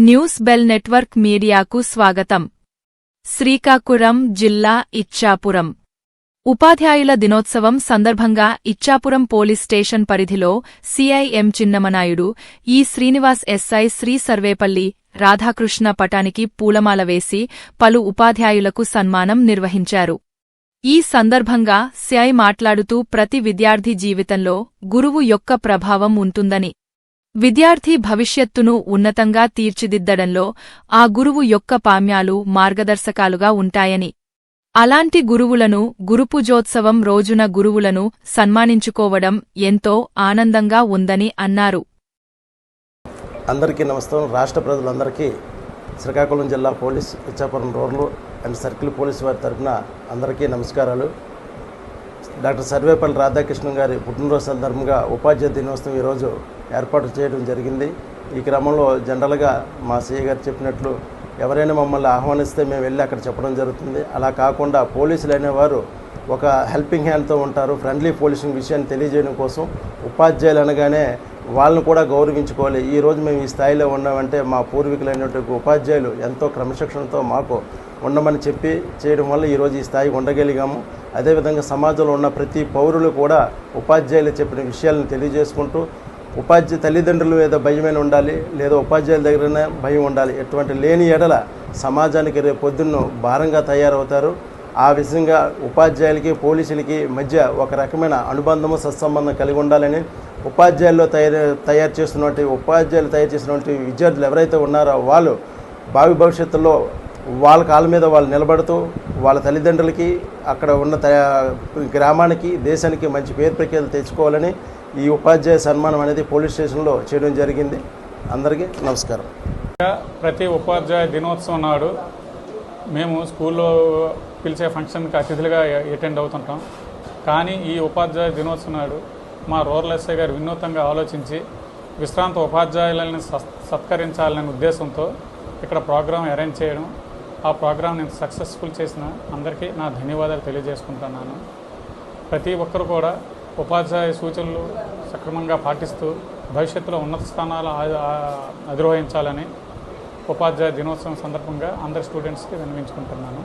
News bell network మీడియాకు స్వాగతం. శ్రీకాకుళం జిల్లా ఇచ్చాపురం. ఉపాధ్యాయుల దినోత్సవం సందర్భంగా ఇచ్చాపురం పోలీస్ స్టేషన్ పరిధిలో సిఐఎం చిన్నమనాయుడు ఈ శ్రీనివాస్ ఎస్ఐ శ్రీ సర్వేపల్లి రాధాకృష్ణ పటానికి పూలమాల వేసి పలు ఉపాధ్యాయులకు సన్మానం నిర్వహించారు. ఈ సందర్భంగా సిఐ మాట్లాడుతూ ప్రతి విద్యార్థి జీవితంలో గురువు యొక్క ప్రభావం ఉంటుందని విద్యార్థి భవిష్యత్తును ఉన్నతంగా తీర్చిదిద్దడంలో ఆ గురువు యొక్క పామ్యాలు మార్గదర్శకాలుగా ఉంటాయని. అలాంటి గురువులను గురుపుజోత్సవం రోజున గురువులను సన్మానించుకోవడం ఎంతో ఆనందంగా ఉందని అన్నారు. అందరికీ నమస్కారం. రాష్ట్ర ప్రజలందరికీ శ్రీకాకుళం జిల్లా పోలీస్ ఇచ్చాపురం రోడ్లు అండ్ సర్కిల్ పోలీసు వారి తరఫున అందరికీ నమస్కారాలు. డాక్టర్ సర్వేపల్లి రాధాకృష్ణన్ గారి పుట్టినరోజు సందర్భంగా ఉపాధ్యాయ దినోత్సవం ఈరోజు ఏర్పాటు చేయడం జరిగింది. ఈ క్రమంలో జనరల్గా మా సీఏ గారు చెప్పినట్లు ఎవరైనా మమ్మల్ని ఆహ్వానిస్తే మేము వెళ్ళి అక్కడ చెప్పడం జరుగుతుంది. అలా కాకుండా పోలీసులు అనేవారు ఒక హెల్పింగ్ హ్యాండ్తో ఉంటారు. ఫ్రెండ్లీ పోలీసింగ్ విషయాన్ని తెలియజేయడం కోసం ఉపాధ్యాయులు అనగానే వాళ్ళని కూడా గౌరవించుకోవాలి. ఈ రోజు మేము ఈ స్థాయిలో ఉన్నామంటే మా పూర్వీకులైనటువంటి ఉపాధ్యాయులు ఎంతో క్రమశిక్షణతో మాకు ఉండమని చెప్పి చేయడం వల్ల ఈరోజు ఈ స్థాయికి ఉండగలిగాము. అదేవిధంగా సమాజంలో ఉన్న ప్రతి పౌరులు కూడా ఉపాధ్యాయులు చెప్పిన విషయాలను తెలియజేసుకుంటూ ఉపాధ్యాయ తల్లిదండ్రుల మీద భయమైన ఉండాలి లేదా ఉపాధ్యాయుల దగ్గరనే భయం ఉండాలి. ఎటువంటి లేని ఎడల సమాజానికి రేపు పొద్దున్న భారంగా తయారవుతారు. ఆ విధంగా ఉపాధ్యాయులకి పోలీసులకి మధ్య ఒక రకమైన అనుబంధము సత్సంబంధం కలిగి ఉండాలని ఉపాధ్యాయుల్లో తయారు తయారు చేస్తున్నటువంటి ఉపాధ్యాయులు తయారు చేసినటువంటి విద్యార్థులు ఎవరైతే ఉన్నారో వాళ్ళు భావి భవిష్యత్తులో వాళ్ళ కాళ్ళ మీద వాళ్ళు నిలబడుతూ వాళ్ళ తల్లిదండ్రులకి అక్కడ ఉన్న గ్రామానికి దేశానికి మంచి పేరు ప్రఖ్యాతులు తెచ్చుకోవాలని ఈ ఉపాధ్యాయ సన్మానం అనేది పోలీస్ స్టేషన్లో చేయడం జరిగింది. అందరికీ నమస్కారం. ప్రతి ఉపాధ్యాయ దినోత్సవం నాడు మేము స్కూల్లో పిలిచే ఫంక్షన్కి అతిథులుగా అటెండ్ అవుతుంటాం. కానీ ఈ ఉపాధ్యాయ దినోత్సవం నాడు మా రూరల్ ఎస్ఐ గారు వినూతంగా ఆలోచించి విశ్రాంత ఉపాధ్యాయులను సత్- సత్కరించాలనే ఉద్దేశంతో ఇక్కడ ప్రోగ్రాం అరేంజ్ చేయడం ఆ ప్రోగ్రాం నేను సక్సెస్ఫుల్ చేసిన అందరికీ నా ధన్యవాదాలు తెలియజేసుకుంటున్నాను. ప్రతి ఒక్కరు కూడా ఉపాధ్యాయ సూచనలు సక్రమంగా పాటిస్తూ భవిష్యత్తులో ఉన్నత స్థానాలు అధిరోహించాలని ఉపాధ్యాయ దినోత్సవం సందర్భంగా అందరి స్టూడెంట్స్కి విన్నవించుకుంటున్నాను.